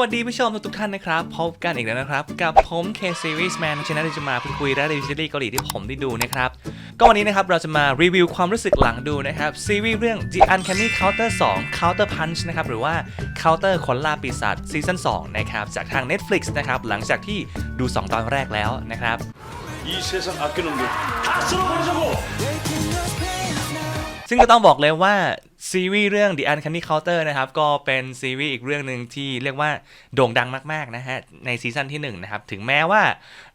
วัสดีผู้ชมทุกท่านนะครับ พบกันอีกแล้วนะครับ กับผม K Series Man ชนะที่จะมาพูดคุยและรีวิวซีรีส์เกาหลีที่ผมได้ดูนะครับ ก็วันนี้นะครับเราจะมารีวิวความรู้สึกหลังดูนะครับ ซีรีส์เรื่อง The Uncanny Counter 2 Counter Punch นะครับ หรือว่า Counter คนล่าปีศาจซีซั่น2นะครับ จากทาง Netflix นะครับ หลังจากที่ดู 2 ตอนแรกแล้วนะครับซึ่งก็ต้องบอกเลยว่า ซีรีส์เรื่อง The Uncanny Counter นะครับ ก็เป็นซีรีส์อีกเรื่องหนึ่งที่เรียกว่าโด่งดังมากๆนะฮะ ในซีซั่นที่1นะครับ ถึงแม้ว่า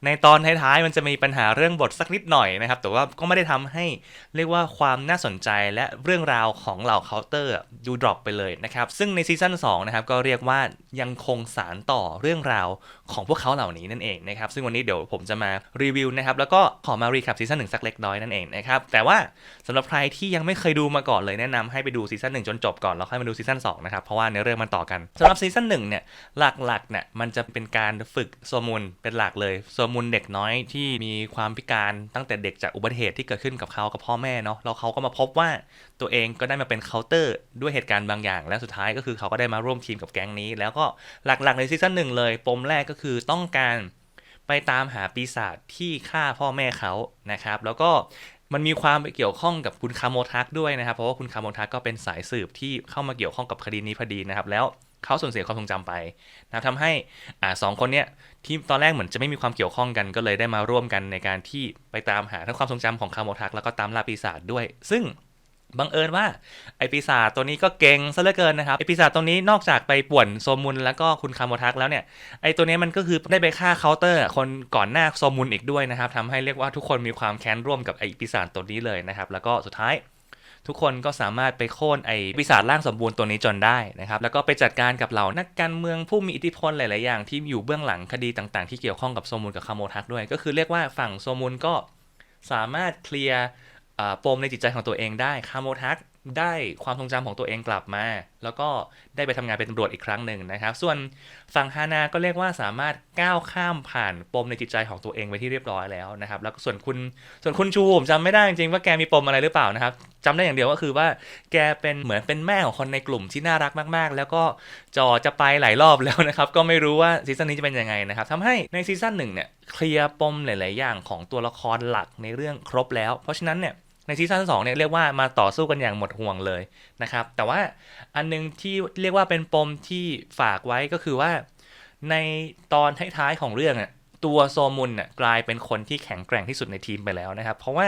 ในตอนท้ายๆ มันจะมีปัญหาเรื่องบทสักนิดหน่อยนะครับ แต่ว่าก็ไม่ได้ทำให้เรียกว่าความน่าสนใจและเรื่องราวของเหล่าเคาน์เตอร์ดูดรอปไปเลยนะครับ ซึ่งในซีซั่น2นะครับก็เรียกว่ายังคงสารต่อเรื่องราวของพวกเขาเหล่านี้นั่นเองนะครับซึ่งวันนี้เดี๋ยวผมจะมารีวิวนะครับแล้วก็ขอมารีแคปซีซั่นหนึ่งสักเล็กน้อยนั่นเองนะครับแต่ว่าสำหรับใครที่ยังไม่เคยดูมาก่อนเลยแนะนำให้ไปดููซีซั่นหนึ่งจนจบก่อนแล้วค่อยมาดูซีซั่น2นะครับเพราะว่าเนื้อเรื่องมันต่อกันสำหรับซีซั่นหนึ่งเนี่ยหลักๆเนี่ยมันจะเป็นการฝึกโซมุนเป็นหลักเลยโซมุนเด็กน้อยที่มีความพิการตั้งแต่เด็กจากอุบัติเหตุที่เกิดขึ้นกับเขากับพ่อแม่เนาะแล้วเขาก็มาพบว่าตัวเองก็ได้มาเป็นเคาน์เตอร์ด้วยเหตุการณ์บางอย่าง และสุดท้ายก็คือเขาก็ได้มาร่วมทีมกับแก๊งนี้ แล้วก็หลักๆในซีซั่นหนึ่งเลยปมแรกก็คือต้องการไปตามหาปีศาจที่ฆ่าพ่อแม่เขานะครับ แล้วก็ มันมีความไปเกี่ยวข้องกับคุณคาโมทักด้วยนะครับ เพราะว่าคุณคาโมทักก็เป็นสายสืบที่เข้ามาเกี่ยวข้องกับคดีนี้พอดีนะครับ แล้วเขาสูญเสียความทรงจำไปนะทำให้อ่าสองคนเนี้ยที่ตอนแรกเหมือนจะไม่มีความเกี่ยวข้องกันก็เลยได้มาร่วมกันในการที่ไปตามหาทั้งความทรงจำของคาโมทักแล้วก็ตามล่าปีศาจด้วย ซึ่ง บังเอิญว่าไอปีศาจตัวนี้ก็เก่งซะเหลือเกินนะครับไอปีศาจตัวนี้นอกจากไปป่วนโซมุนแล้วก็คุณคาโมทักแล้วเนี่ยไอตัวนี้มันก็คือได้ไปฆ่าเคาน์เตอร์ คนก่อนหน้าโซมุนอีกด้วยนะครับทำให้เรียกว่าทุกคนมีความแค้นร่วมกับไอปีศาจตัวนี้เลยนะครับแล้วก็สุดท้ายทุกคนก็สามารถไปโค่นไอปีศาจร่างสมบูรณ์ตัวนี้จนได้นะครับ แล้วก็ไปจัดการกับเหล่านักการเมืองผู้มีอิทธิพลหลาย ๆ อย่างที่อยู่เบื้องหลังคดีต่าง ๆ ที่เกี่ยวข้องกับโซมุนกับคาโมทักด้วย ก็คือเรียกว่าฝั่งโซมุนก็สามารถเคลียร์ ปมในจิตใจของตัวเองได้คาโมทักได้ความทรงจำของตัวเองกลับมา แล้วก็ได้ไปทำงานเป็นตำรวจอีกครั้งหนึ่งนะครับ ส่วนฝั่งฮานาก็เรียกว่าสามารถก้าวข้ามผ่านปมในจิตใจของตัวเองไปที่เรียบร้อยแล้วนะครับ แล้วส่วนคุณส่วนคุณชูผมจำไม่ได้จริงๆว่าแกมีปมอะไรหรือเปล่านะครับจำได้อย่างเดียวก็คือว่าแกเป็นเหมือนเป็นแม่ของคนในกลุ่มที่น่ารักมาก ๆ แล้วก็จอจะไปหลายรอบแล้วนะครับ ก็ไม่รู้ว่าซีซั่นนี้จะเป็นยังไงนะครับทำให้ในซีซั่นหนึ่งเนี่ยเคลียร์ปมหลาย ๆ อย่างของตัวละครหลักในเรื่องครบแล้ว เพราะฉะนั้นเนี่ย ในซีซั่น2เนี่ยเรียกว่ามาต่อสู้กันอย่างหมดห่วงเลยนะครับ แต่ว่าอันนึงที่เรียกว่าเป็นปมที่ฝากไว้ก็คือว่า ในตอนท้ายๆของเรื่องอะตัวโซมุนอะกลายเป็นคนที่แข็งแกร่งที่สุดในทีมไปแล้วนะครับ เพราะว่า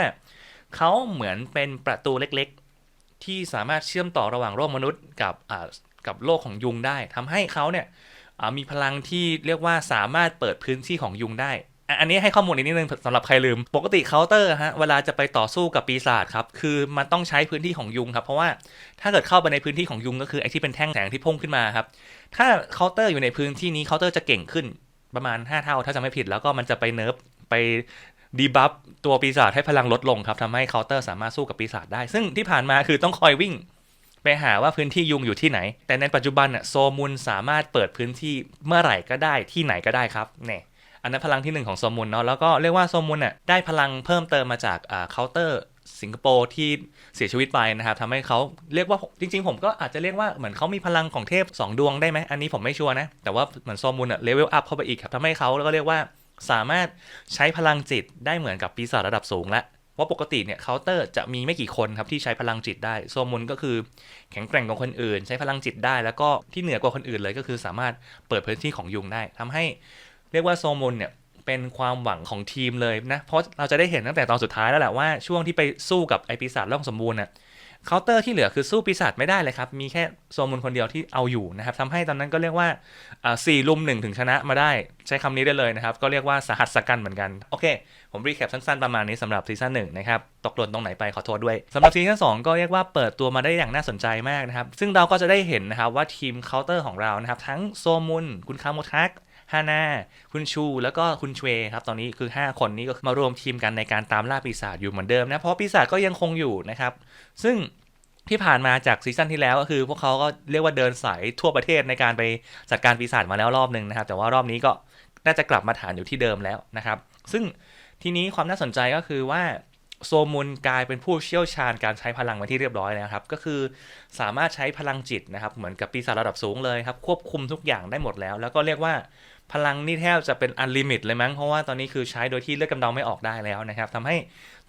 เขาเหมือนเป็นประตูเล็กๆ ที่สามารถเชื่อมต่อระหว่างโลกมนุษย์กับอ่ากับโลกของยุงได้ทำให้เขาเนี่ยอ่ามีพลังที่เรียกว่าสามารถเปิดพื้นที่ของยุงได้ อันนี้ให้ข้อมูลอีกนิดนึงสำหรับใครลืม ปกติเคาน์เตอร์ฮะเวลาจะไปต่อสู้กับปีศาจครับคือมันต้องใช้พื้นที่ของยุงครับเพราะว่าถ้าเกิดเข้าไปในพื้นที่ของยุงก็คือไอ้ที่เป็นแท่งแสงที่พุ่งขึ้นมาครับถ้าเคาน์เตอร์อยู่ในพื้นที่นี้เคาน์เตอร์จะเก่งขึ้นประมาณ 5 เท่าถ้าจะไม่ผิดแล้วก็มันจะไปเนิร์ฟไปดีบัฟตัวปีศาจให้พลังลดลงครับทำให้เคาน์เตอร์สามารถสู้กับปีศาจได้ ซึ่งที่ผ่านมาคือต้องคอยวิ่ง ไปหาว่าพื้นที่ยุงอยู่ที่ไหน แต่ในปัจจุบันน่ะโซมุนสามารถเปิดพื้นที่เมื่อไหร่ก็ได้ที่ไหนก็ได้ครับเนี่ย อันนั้นพลังที่หนึ่งของโซมุนเนาะแล้วก็เรียกว่าโซมุนน่ะได้พลังเพิ่มเติมมาจากเคาน์เตอร์สิงคโปร์ที่เสียชีวิตไปนะครับทำให้เขาเรียกว่าจริง ๆ ผมก็อาจจะเรียกว่าเหมือนเขามีพลังของเทพ 2 ดวงได้ไหมอันนี้ผมไม่ชัวร์นะ แต่ว่าเหมือนโซมุนอะเลเวลอัพเข้าไปอีกครับทำให้เขาแล้วก็เรียกว่าสามารถใช้พลังจิตได้เหมือนกับปีศาจระดับสูงล้วเพราะปกติเนี่ยเคาน์เตอร์จะมีไม่กี่คนครับที่ใช้พลังจิตได้โซมุนก็คือแข็งแกร่งกว่าคนอื่น ใช้พลังจิตได้ แล้วก็ที่เหนือกว่าคนอื่นเลยก็คือสามารถเปิดพื้นที่ของยุงได้ทำให้ เรียกว่าโซมุนเนี่ยเป็นความหวังของทีมเลยนะ เพราะเราจะได้เห็นตั้งแต่ตอนสุดท้ายแล้วแหละว่าช่วงที่ไปสู้กับไอปีศาจร่องสมบูรณ์น่ะเคาน์เตอร์ที่เหลือคือสู้ปีศาจไม่ได้เลยครับ มีแค่โซมุนคนเดียวที่เอาอยู่นะครับทำให้ตอนนั้นก็เรียกว่าสี่ลุมหนึ่งถึงชนะมาได้ ใช้คำนี้ได้เลยนะครับ ก็เรียกว่าสาหัสสกันเหมือนกัน โอเค ผมรีแคปสั้นๆ ประมาณนี้สำหรับซีซั่นหนึ่งนะครับ ตกหล่นตรงไหนไปขอโทษด้วยสำหรับซีซั่นสองก็เรียกว่าเปิดตัวมาได้อย่างน่าสนใจมากนะครับ ซึ่งเราก็จะได้เห็นนะครับว่าทีมเคาน์เตอร์ของเรานะครับทั้งโซมุนคุณคาโมทัก ฮานาคุณชู แล้วก็คุณชเวครับ ตอนนี้คือ 5 คนนี้ก็มารวมทีมกันในการตามล่าปีศาจอยู่เหมือนเดิมนะ เพราะปีศาจก็ยังคงอยู่นะครับ ซึ่งที่ผ่านมาจากซีซั่นที่แล้วก็คือพวกเขาก็เรียกว่าเดินสายทั่วประเทศในการไปจัดการปีศาจมาแล้วรอบหนึ่งนะครับ แต่ว่ารอบนี้ก็น่าจะกลับมาฐานอยู่ที่เดิมแล้วนะครับ ซึ่งทีนี้ความน่าสนใจก็คือว่าโซมุนกลายเป็นผู้เชี่ยวชาญการใช้พลังมาที่เรียบร้อยแล้วครับ ก็คือสามารถใช้พลังจิตนะครับ เหมือนกับปีศาจระดับสูงเลยครับ ควบคุมทุกอย่างได้หมดแล้ว แล้วก็เรียกว่า พลังนี่แทบจะเป็นอันลิมิตเลยมั้ง เพราะว่าตอนนี้คือใช้โดยที่เลือดกำเดาไม่ออกได้แล้วนะครับทำให้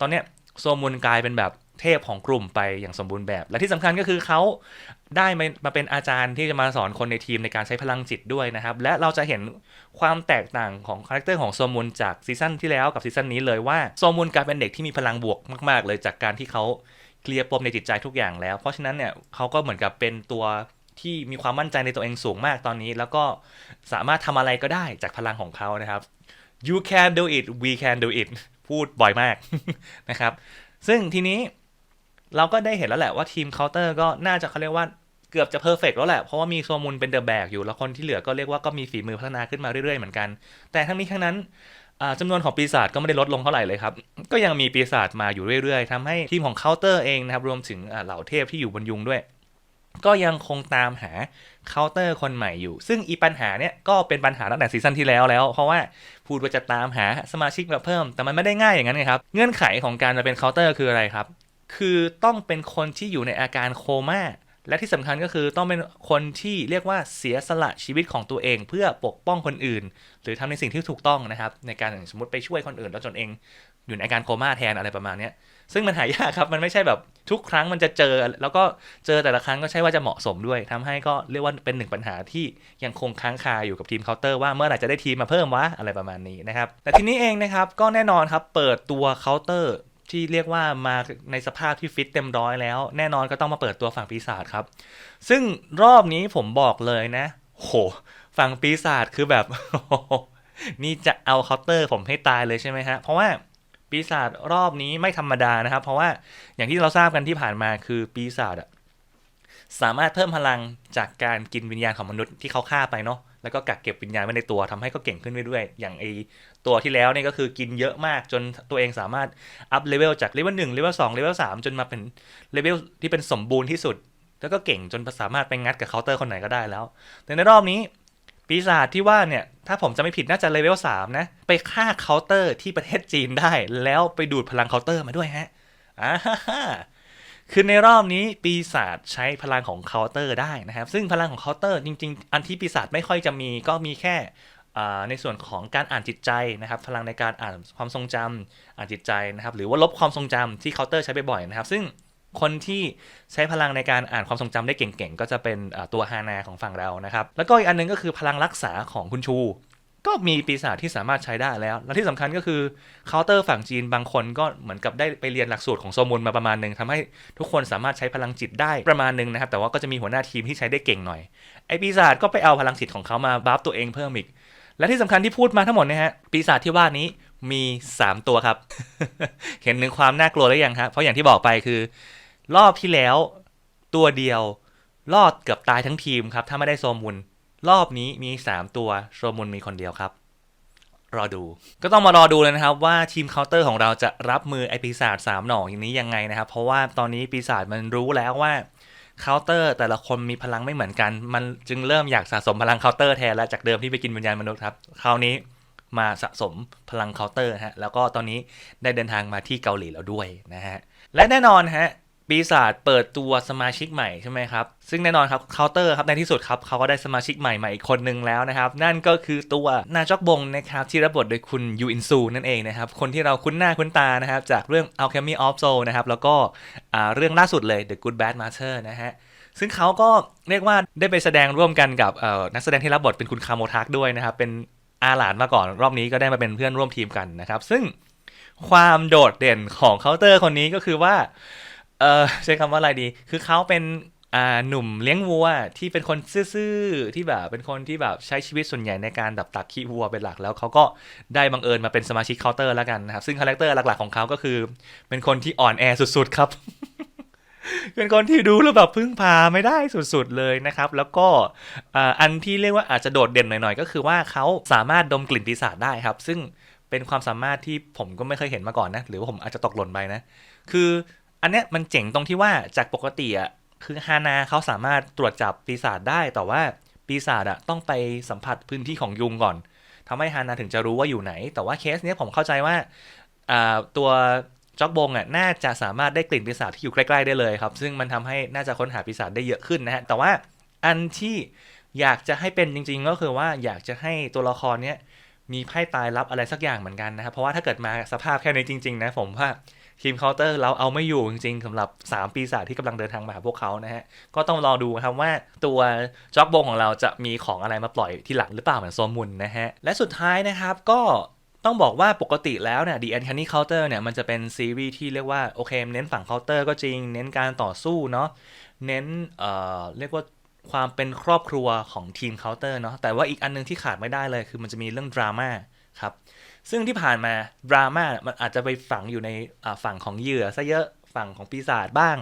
ตอนเนี้ยโซมุนกลายเป็นแบบเทพของกลุ่มไปอย่างสมบูรณ์แบบ และที่สำคัญก็คือเขาได้มามาเป็นอาจารย์ที่จะมาสอนคนในทีมในการใช้พลังจิตด้วยนะครับ และเราจะเห็นความแตกต่างของคาแรคเตอร์ของโซมุนจากซีซั่นที่แล้วกับซีซั่นนี้เลยว่าโซมุนกลายเป็นเด็กที่มีพลังบวกมาก ๆ เลยจากการที่เขาเคลียร์ปมในจิตใจทุกอย่างแล้ว เพราะฉะนั้นเนี่ยเขาก็เหมือนกับเป็นตัว ที่มีความมั่นใจในตัวเองสูงมากตอนนี้ แล้วก็สามารถทำอะไรก็ได้จากพลังของเขานะครับ you can do it we can do it พูดบ่อยมากนะครับ ซึ่งทีนี้เราก็ได้เห็นแล้วแหละว่าทีมเคาน์เตอร์ก็น่าจะเขาเรียกว่าเกือบจะเพอร์เฟกแล้วแหละ เพราะว่ามีโซมุนเป็นเดอะแบกอยู่ แล้วคนที่เหลือก็เรียกว่าก็มีฝีมือพัฒนาขึ้นมาเรื่อยๆเหมือนกัน แต่ทั้งนี้ทั้งนั้นอ่าจำนวนของปีศาจก็ไม่ได้ลดลงเท่าไหร่เลยครับ ก็ยังมีปีศาจมาอยู่เรื่อยๆทำให้ทีมของเคาน์เตอร์เองนะครับ รวมถึงเหล่าเทพที่อยู่บนยุงด้วย ก็ยังคงตามหาเคาน์เตอร์คนใหม่อยู่ ซึ่งอีปัญหาเนี้ยก็เป็นปัญหาตั้งแต่ซีซั่นที่แล้วแล้ว เพราะว่าพูดว่าจะตามหาสมาชิกมาเพิ่ม แต่มันไม่ได้ง่ายอย่างนั้นไงครับ เงื่อนไขของการมาเป็นเคาน์เตอร์คืออะไรครับ คือต้องเป็นคนที่อยู่ในอาการโคม่า และที่สำคัญก็คือต้องเป็นคนที่เรียกว่าเสียสละชีวิตของตัวเอง เพื่อปกป้องคนอื่น หรือทำในสิ่งที่ถูกต้องนะครับ ในการสมมติไปช่วยคนอื่น แล้วจนเองอยู่ในอาการโคม่าแทนอะไรประมาณนี้ ซึ่งมันหายากครับ มันไม่ใช่แบบทุกครั้งมันจะเจอ แล้วก็เจอแต่ละครั้งก็ใช่ว่าจะเหมาะสมด้วยทำให้ก็เรียกว่าเป็นหนึ่งปัญหาที่ยังคงค้างคาอยู่กับทีมเคาน์เตอร์ว่าเมื่อไหร่จะได้ทีมมาเพิ่มวะอะไรประมาณนี้นะครับ แต่ทีนี้เองนะครับก็แน่นอนครับเปิดตัวเคาน์เตอร์ที่เรียกว่ามาในสภาพที่ฟิตเต็มร้อยแล้ว แน่นอนก็ต้องมาเปิดตัวฝั่งปีศาจครับ ซึ่งรอบนี้ผมบอกเลยนะ โห ฝั่งปีศาจคือแบบ นี่จะเอาเคาน์เตอร์ผมให้ตายเลยใช่ไหมฮะ เพราะว่า ปีศาจรอบนี้ไม่ธรรมดานะครับ เพราะว่าอย่างที่เราทราบกันที่ผ่านมาคือปีศาจสามารถเพิ่มพลังจากการกินวิญญาณของมนุษย์ที่เขาฆ่าไปเนาะแล้วก็กักเก็บวิญญาณไว้ในตัวทำให้ก็เก่งขึ้นเรื่อยๆ อย่างไอตัวที่แล้วเนี่ยก็คือกินเยอะมากจนตัวเองสามารถอัพเลเวลจากเลเวลหนึ่งเลเวลสองเลเวลสามจนมาเป็นเลเวลที่เป็นสมบูรณ์ที่สุด แล้วก็เก่งจนสามารถไปงัดกับเคาน์เตอร์คนไหนก็ได้แล้ว แต่ในรอบนี้ ปีศาจที่ว่าเนี่ย ถ้าผมจะไม่ผิดน่าจะเลเวลสามนะ ไปฆ่าเคาน์เตอร์ที่ประเทศจีนได้ แล้วไปดูดพลังเคาน์เตอร์มาด้วยฮะอ่าฮ่าฮ่าคือในรอบนี้ปีศาจใช้พลังของเคาน์เตอร์ได้นะครับ ซึ่งพลังของเคาน์เตอร์จริง ๆ อันที่ปีศาจไม่ค่อยจะมีก็มีแค่ในส่วนของการอ่านจิตใจนะครับ พลังในการอ่านความทรงจำอ่านจิตใจนะครับ หรือว่าลบความทรงจำที่เคาน์เตอร์ใช้บ่อยๆนะครับ ซึ่ง คนที่ใช้พลังในการอ่านความทรงจำได้เก่งๆ ก็จะเป็นตัวฮานาของฝั่งเรานะครับ แล้วก็อีกอันหนึงก็คือพลังรักษาของคุณชู ก็มีปีศาจที่สามารถใช้ได้แล้ว และที่สำคัญก็คือเคาน์เตอร์ฝั่งจีนบางคนก็เหมือนกับได้ไปเรียนหลักสูตรของโซมุนมาประมาณหนึ่งทำให้ทุกคนสามารถใช้พลังจิตได้ประมาณหนึ่งนะครับ แต่ว่าก็จะมีหัวหน้าทีมที่ใช้ได้เก่งหน่อย ไอปีศาจก็ไปเอาพลังจิตของเขามาบัฟตัวเองเพิ่มอีก และที่สำคัญที่พูดมาทั้งหมดนะฮะปีศาจที่ว่านี้มี 3 ตัวครับ เห็นถึงความน่ากลัวหรือยังครับเพราะอย่างที่บอกไปคือ รอบที่แล้ว ตัวเดียว รอดเกือบตายทั้งทีมครับ ถ้าไม่ได้โซมุน รอบนี้มี 3 ตัวโซมุนมีคนเดียวครับ รอดู ก็ต้องมารอดูเลยนะครับ ว่าทีมเคาน์เตอร์ของเราจะรับมือไอปีศาจสามหน่ออย่างนี้ยังไงนะครับ เพราะว่าตอนนี้ปีศาจมันรู้แล้วว่าเคาน์เตอร์แต่ละคนมีพลังไม่เหมือนกัน มันจึงเริ่มอยากสะสมพลังเคาน์เตอร์แทนแล้วจากเดิมที่ไปกินวิญญาณมนุษย์ครับ คราวนี้มาสะสมพลังเคาน์เตอร์ฮะ แล้วก็ตอนนี้ได้เดินทางมาที่เกาหลีแล้วด้วยนะฮะ และแน่นอนฮะ ปีศาจเปิดตัวสมาชิกใหม่ใช่ไหมครับ ซึ่งแน่นอนครับเคาน์เตอร์ครับในที่สุดครับเขาก็ได้สมาชิกใหม่มาอีกคนนึงแล้วนะครับ นั่นก็คือตัวนาจอกบงนะครับที่รับบทโดยคุณยูอินซูนั่นเองนะครับ คนที่เราคุ้นหน้าคุ้นตานะครับ จากเรื่อง Alchemy of Soul นะครับ แล้วก็เรื่องล่าสุดเลย The Good Bad Master นะฮะซึ่งเขาก็เรียกว่าได้ไปแสดงร่วมกันกับนักแสดงที่รับบทเป็นคุณคาโมทักด้วยนะครับเป็นอาหลานมาก่อนรอบนี้ก็ได้มาเป็นเพื่อนร่วมทีมกันนะครับ ซึ่งความโดดเด่นของเคาน์เตอร์คนนี้ก็คือว่า เออใช้คำว่าอะไรดี คือเขาเป็นอ่าหนุ่มเลี้ยงวัวที่เป็นคนซื่อๆที่แบบเป็นคนที่แบบใช้ชีวิตส่วนใหญ่ในการดับตักขี้วัวเป็นหลักแล้วเขาก็ได้บังเอิญมาเป็นสมาชิกเคาน์เตอร์แล้วกันนะครับ ซึ่งคาแรคเตอร์หลักๆของเขาก็คือ เป็นคนที่อ่อนแอสุดๆครับ เป็นคนที่ดูแล้วแบบพึ่งพาไม่ได้สุดๆเลยนะครับ แล้วก็อันที่เรียกว่าอาจจะโดดเด่นหน่อยๆ ก็คือว่าเขาสามารถดมกลิ่นปีศาจได้ครับ ซึ่งเป็นความสามารถที่ผมก็ไม่เคยเห็นมาก่อนนะ หรือว่าผมอาจจะตกหล่นไปนะ คือ อันเนี้ยมันเจ๋งตรงที่ว่าจากปกติอะคือฮานาเขาสามารถตรวจจับปีศาจได้ แต่ว่าปีศาจอะต้องไปสัมผัสพื้นที่ของยุงก่อนทำให้ฮานาถึงจะรู้ว่าอยู่ไหน แต่ว่าเคสเนี้ยผมเข้าใจว่าตัวจ็อกบงอะน่าจะสามารถได้กลิ่นปีศาจที่อยู่ใกล้ๆได้เลยครับ ซึ่งมันทำให้น่าจะค้นหาปีศาจได้เยอะขึ้นนะฮะแต่ว่าอันที่อยากจะให้เป็นจริง ๆ ก็คือว่าอยากจะให้ตัวละครเนี้ยมีไพ่ตายรับอะไรสักอย่างเหมือนกันนะครับเพราะว่าถ้าเกิดมาสภาพแค่นี้จริง ๆ นะผมว่า ทีมเคาน์เตอร์เราเอาไม่อยู่จริงๆสำหรับ 3 ปีศาจที่กำลังเดินทางมาหาพวกเขานะฮะ ก็ต้องรอดูครับว่าตัวจ็อกบงของเราจะมีของอะไรมาปล่อยที่หลังหรือเปล่าเหมือนโซมุนนะฮะ และสุดท้ายนะครับก็ต้องบอกว่าปกติแล้วเนี่ย The Uncanny Counter เนี่ย มันจะเป็นซีรีส์ที่เรียกว่า โอเคเน้นฝั่งเคาน์เตอร์ก็จริง เน้นการต่อสู้เนาะเน้นเอ่อเรียกว่าความเป็นครอบครัวของทีมเคาน์เตอร์เนาะแต่ว่าอีกอันนึงที่ขาดไม่ได้เลย คือมันจะมีเรื่องดราม่าครับ ซึ่งที่ผ่านมาดราม่ามันอาจจะไปฝังอยู่ในฝั่งของเหยื่อซะเยอะฝั่งของปีศาจบ้าง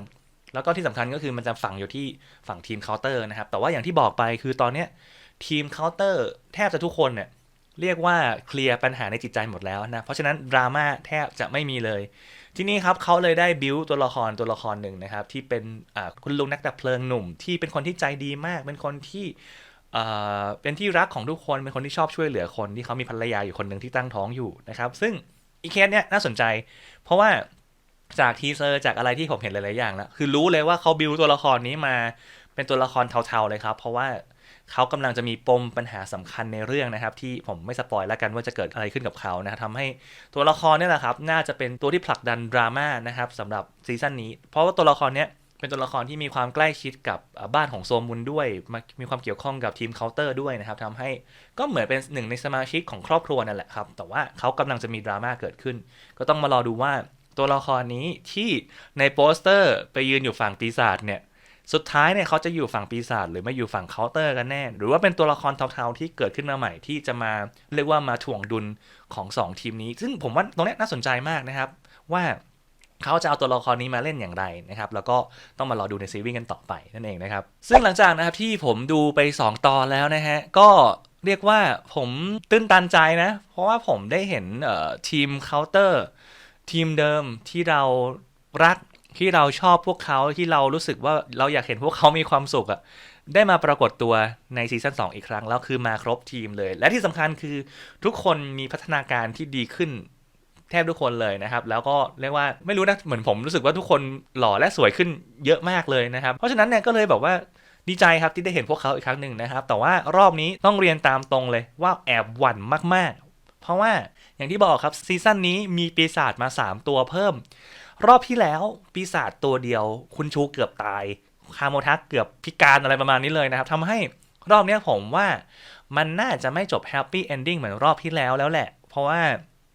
แล้วก็ที่สำคัญก็คือมันจะฝังอยู่ที่ฝั่งทีมเคาน์เตอร์นะครับ แต่ว่าอย่างที่บอกไปคือตอนเนี้ยทีมเคาน์เตอร์แทบจะทุกคนเนี่ยเรียกว่าเคลียร์ปัญหาในจิตใจหมดแล้วนะ เพราะฉะนั้นดราม่าแทบจะไม่มีเลย ที่นี่ครับเขาเลยได้บิวตัวละครตัวละครหนึ่งนะครับ ที่เป็นคุณลุงนักดับเพลิงหนุ่ม ที่เป็นคนที่ใจดีมาก เป็นคนที่ เป็นที่รักของทุกคนเป็นคนที่ชอบช่วยเหลือคนที่เขามีภรรยาอยู่คนหนึ่งที่ตั้งท้องอยู่นะครับ ซึ่งอีเคสเนี้ยน่าสนใจ เพราะว่าจากทีเซอร์จากอะไรที่ผมเห็นหลาย ๆ อย่างแล้ว คือรู้เลยว่าเขาบิวตัวละครนี้มาเป็นตัวละครเทา ๆ เลยครับ เพราะว่าเขากำลังจะมีปมปัญหาสำคัญในเรื่องนะครับ ที่ผมไม่สปอยแล้วกันว่าจะเกิดอะไรขึ้นกับเขานะทำให้ตัวละครเนี่ยแหละครับ น่าจะเป็นตัวที่ผลักดันดราม่านะครับสำหรับซีซั่นนี้ เพราะว่าตัวละครเนี้ย เป็นตัวละครที่มีความใกล้ชิดกับบ้านของโซมุนด้วย มีความเกี่ยวข้องกับทีมเคาน์เตอร์ด้วยนะครับทำให้ก็เหมือนเป็นหนึ่งในสมาชิกของครอบครัวนั่นแหละครับ แต่ว่าเขากำลังจะมีดราม่าเกิดขึ้น ก็ต้องมารอดูว่าตัวละครนี้ที่ในโปสเตอร์ไปยืนอยู่ฝั่งปีศาจเนี่ย สุดท้ายเนี่ยเขาจะอยู่ฝั่งปีศาจหรือไม่อยู่ฝั่งเคาน์เตอร์กันแน่ หรือว่าเป็นตัวละครเทาๆที่เกิดขึ้นมาใหม่ที่จะมาเรียกว่ามาถ่วงดุลของ 2 ทีมนี้ ซึ่งผมว่าตรงเนี้ยน่าสนใจมากนะครับว่า เขาจะเอาตัวละครนี้มาเล่นอย่างไรนะครับ แล้วก็ต้องมารอดูในซีรีส์กันต่อไปนั่นเองนะครับ ซึ่งหลังจากนะครับที่ผมดูไป 2 ตอนแล้วนะฮะ ก็เรียกว่าผมตื้นตันใจนะ เพราะว่าผมได้เห็นทีมเคาน์เตอร์ทีมเดิมที่เรารักที่เราชอบพวกเขาที่เรารู้สึกว่าเราอยากเห็นพวกเขามีความสุขอะได้มาปรากฏตัวในซีซั่น2อีกครั้ง แล้วคือมาครบทีมเลย และที่สำคัญคือทุกคนมีพัฒนาการที่ดีขึ้น แทบทุกคนเลยนะครับ แล้วก็เรียกว่าไม่รู้นะเหมือนผมรู้สึกว่าทุกคนหล่อและสวยขึ้นเยอะมากเลยนะครับ เพราะฉะนั้นเนี่ยก็เลยแบบว่าดีใจครับที่ได้เห็นพวกเขาอีกครั้งหนึ่งนะครับ แต่ว่ารอบนี้ต้องเรียนตามตรงเลยว่าแอบหวั่นมากๆ เพราะว่าอย่างที่บอกครับซีซั่นนี้มีปีศาจมา 3 ตัวเพิ่ม รอบที่แล้วปีศาจตัวเดียว คุณชูเกือบตาย คาโมทักเกือบพิการอะไรประมาณนี้เลยนะครับทำให้รอบนี้ผมว่ามันน่าจะไม่จบแฮปปี้เอนดิ้งเหมือนรอบที่แล้วแล้วแหละ เพราะว่า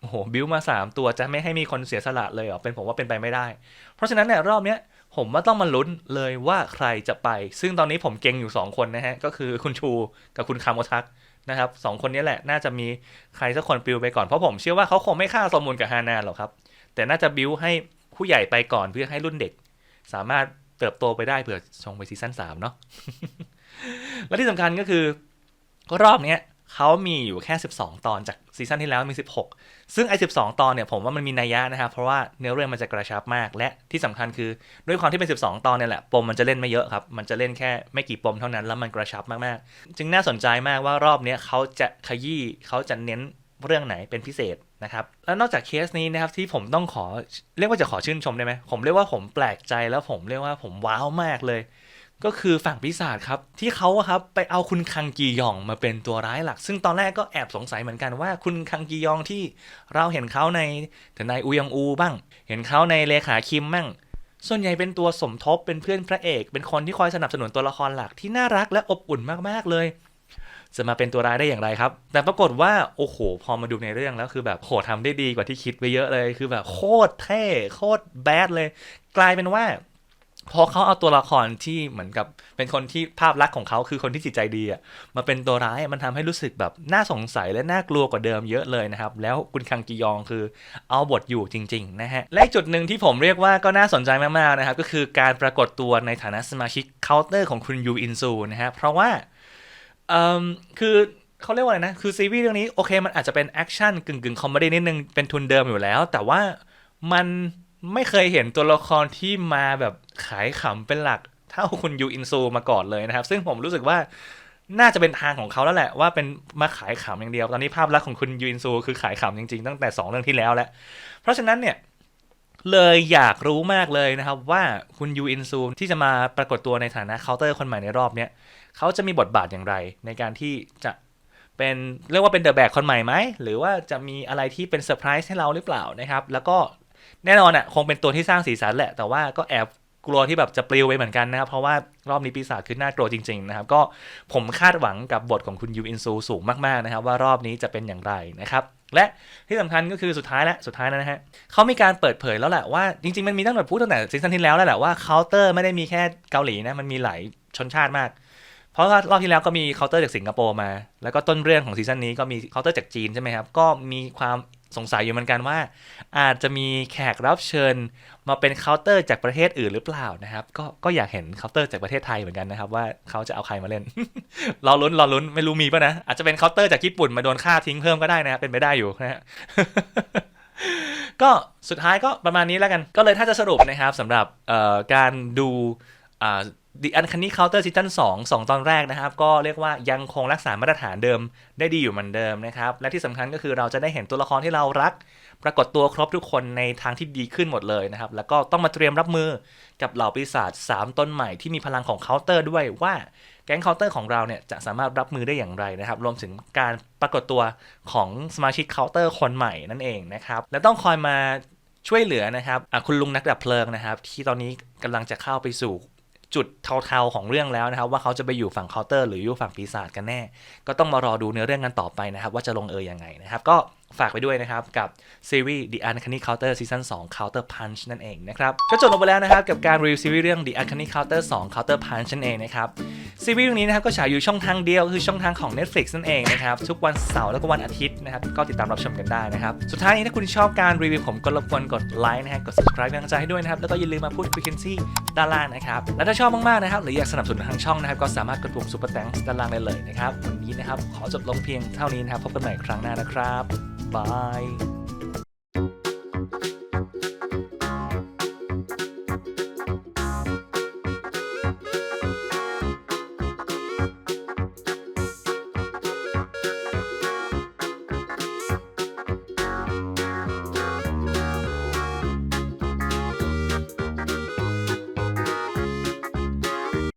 โอ้โหบิวมา 3 ตัวจะไม่ให้มีคนเสียสละเลยเหรอเป็นผมว่าเป็นไปไม่ได้ เพราะฉะนั้นเนี่ยรอบเนี้ยผมว่าต้องมาลุ้นเลยว่าใครจะไป ซึ่งตอนนี้ผมเก่งอยู่ 2 คนนะฮะ ก็คือคุณชูกับคุณคาโมทักนะครับสองคนนี้แหละน่าจะมีใครสักคนปิวไปก่อนเพราะผมเชื่อว่าเขาคงไม่ฆ่าสมุนกับฮานาหรอกครับ แต่น่าจะบิวให้ผู้ใหญ่ไปก่อนเพื่อให้รุ่นเด็ก สามารถเติบโตไปได้เผื่อชงไปซีซั่นสามเนาะและที่สำคัญก็คือรอบเนี้ย เขามีอยู่แค่ 12 ตอนจากซีซั่นที่แล้วมี 16 ซึ่งไอ้12 ตอนเนี่ยผมว่ามันมีนัยยะนะครับ เพราะว่าเนื้อเรื่องมันจะกระชับมาก และที่สำคัญคือด้วยความที่เป็น 12 ตอนเนี่ยแหละ ปมมันจะเล่นไม่เยอะครับ มันจะเล่นแค่ไม่กี่ปมเท่านั้นแล้วมันกระชับมากๆ จึงน่าสนใจมากว่ารอบนี้เขาจะขยี้เขาจะเน้นเรื่องไหนเป็นพิเศษนะครับแล้วนอกจากเคสนี้นะครับที่ผมต้องขอเรียกว่าจะขอชื่นชมได้ไหมผมเรียกว่าผมแปลกใจแล้วผมเรียกว่าผมว้าวมากเลย ก็คือฝั่งปีศาจครับ ที่เขาครับไปเอาคุณคังกียองมาเป็นตัวร้ายหลัก ซึ่งตอนแรกก็แอบสงสัยเหมือนกันว่าคุณคังกียองที่เราเห็นเขาในแต่ในอุยองอูบ้าง เห็นเขาในเลขาคิมบ้างส่วนใหญ่เป็นตัวสมทบเป็นเพื่อนพระเอก เป็นคนที่คอยสนับสนุนตัวละครหลักที่น่ารักและอบอุ่นมากๆเลย จะมาเป็นตัวร้ายได้อย่างไรครับ แต่ปรากฏว่าโอ้โห พอมาดูในเรื่องแล้วคือแบบโหทำได้ดีกว่าที่คิดไปเยอะเลย คือแบบโคตรเท่โคตรแบดเลย กลายเป็นว่า พอเขาเอาตัวละครที่เหมือนกับเป็นคนที่ภาพลักษณ์ของเขาคือคนที่จิตใจดีอะมาเป็นตัวร้ายมันทำให้รู้สึกแบบน่าสงสัยและน่ากลัวกว่าเดิมเยอะเลยนะครับ แล้วคุณคังกียองคือเอาบทอยู่จริง ๆ นะฮะ และจุดหนึ่งที่ผมเรียกว่าก็น่าสนใจมาก ๆ นะครับ ก็คือการปรากฏตัวในฐานะสมาชิกเคาน์เตอร์ของคุณยูอินซูนะฮะเพราะว่าเอ่อคือเขาเรียกว่าอะไรนะคือซีรีส์เรื่องนี้โอเคมันอาจจะเป็นแอคชั่นกึ่งกึ่งคอมเมดี้นิดนึงเป็นทุนเดิมอยู่แล้ว แต่ว่ามัน ไม่เคยเห็นตัวละครที่มาแบบขายขำเป็นหลัก เท่าคุณยูอินซูมาก่อนเลยนะครับ ซึ่งผมรู้สึกว่าน่าจะเป็นทางของเขาแล้วแหละ ว่าเป็นมาขายขำอย่างเดียว ตอนนี้ภาพลักษณ์ของคุณยูอินซูคือขายขำจริงๆ ตั้งแต่ 2 เรื่องที่แล้วแล้ว เพราะฉะนั้นเนี่ยเลยอยากรู้มากเลยนะครับว่าคุณยูอินซูที่จะมาปรากฏตัวในฐานะเคาน์เตอร์คนใหม่ในรอบเนี้ยเขาจะมีบทบาทอย่างไร ในการที่จะเป็นเรียกว่าเป็นเดอะแบกคนใหม่ไหมหรือว่าจะมีอะไรที่เป็นเซอร์ไพรส์ให้เราหรือเปล่านะครับ แล้วก็ แน่นอนอะคงเป็นตัวที่สร้างสีสันแหละ แต่ว่าก็แอบกลัวที่แบบจะปลิวไปเหมือนกันนะครับ เพราะว่ารอบนี้ปีศาจคือน่ากลัวจริง ๆ นะครับ ก็ผมคาดหวังกับบทของคุณยูอินซูสูงมากๆนะครับ ว่ารอบนี้จะเป็นอย่างไรนะครับ และที่สำคัญก็คือสุดท้ายและสุดท้ายแล้วนะฮะเขามีการเปิดเผยแล้วแหละว่าจริง ๆ มันมีตั้งแต่พูดตั้งแต่ซีซั่นที่แล้วแล้วแหละว่าเคาน์เตอร์ไม่ได้มีแค่เกาหลีนะมันมีหลายชนชาติมาก เพราะว่ารอบที่แล้วก็มีเคาน์เตอร์จากสิงคโปร์มา แล้วก็ต้นเรื่องของซีซั่นนี้ก็มีเคาน์เตอร์จากจีนใช่ไหมครับก็มีความ สงสัยอยู่เหมือนกันว่า อาจจะมีแขกรับเชิญมาเป็นเคาน์เตอร์จากประเทศอื่นหรือเปล่านะครับ ก็ก็อยากเห็นเคาน์เตอร์จากประเทศไทยเหมือนกันนะครับ ว่าเขาจะเอาใครมาเล่นรอลุ้นรอลุ้นไม่รู้มีป่ะนะอาจจะเป็นเคาน์เตอร์จากญี่ปุ่นมาโดนฆ่าทิ้งเพิ่มก็ได้นะเป็นไปได้อยู่นะฮะก็สุดท้ายก็ประมาณนี้แล้วกัน ก็เลยถ้าจะสรุปนะครับสำหรับการดู เอ่อการดูอ่า The Uncanny Counter Season 2 2ตอนแรกนะครับ ก็เรียกว่ายังคงรักษามาตรฐานเดิมได้ดีอยู่เหมือนเดิมนะครับ และที่สำคัญก็คือเราจะได้เห็นตัวละครที่เรารัก ปรากฏตัวครบทุกคนในทางที่ดีขึ้นหมดเลยนะครับ แล้วก็ต้องมาเตรียมรับมือกับเหล่าปีศาจ3ต้นใหม่ที่มีพลังของเคาน์เตอร์ด้วยว่าแก๊งเคาน์เตอร์ของเราเนี่ยจะสามารถรับมือได้อย่างไรนะครับ รวมถึงการปรากฏตัวของสมาชิกเคาน์เตอร์คนใหม่นั่นเองนะครับ และต้องคอยมาช่วยเหลือนะครับคุณลุงนักดับเพลิงนะครับ ที่ตอนนี้กำลังจะเข้าไปสู่ จุดเทาๆของเรื่องแล้วนะครับ ว่าเขาจะไปอยู่ฝั่งเคาน์เตอร์หรืออยู่ฝั่งปีศาจกันแน่ ก็ต้องมารอดูเนื้อเรื่องกันต่อไปนะครับ ว่าจะลงเอยยังไงนะครับ ก็ ฝากไปด้วยนะครับ กับซีรีส์ The Uncanny Counter Season 2 Counter Punch นั่นเองนะครับ ก็จบลงไปแล้วนะครับ กับการรีวิวซีรีส์เรื่อง The Uncanny Counter 2 Counter Punch นั่นเองนะครับ ซีรีส์เรื่องนี้นะครับก็ฉายอยู่ช่องทางเดียวคือช่องทางของ Netflix นั่นเองนะครับ ทุกวันเสาร์แล้วก็วันอาทิตย์นะครับ ก็ติดตามรับชมกันได้นะครับ สุดท้ายนี้ถ้าคุณชอบการรีวิวผมก็รบกวนกดไลค์นะฮะกด subscribe เป็นกำลังใจให้ด้วยนะครับแล้วก็อย่าลืมมาพูดคุยกันที่ด้านล่างนะครับและถ้าชอบมากๆนะครับหรืออยากสนับสนุนทางช่องนะครับก็สามารถกดปุ่ม super thanks ด้านล่างได้เลยนะครับวันนี้นะครับขอจบลงเพียงเท่านี้นะครับพบกันใหม่ครั้งหน้านะครับบาย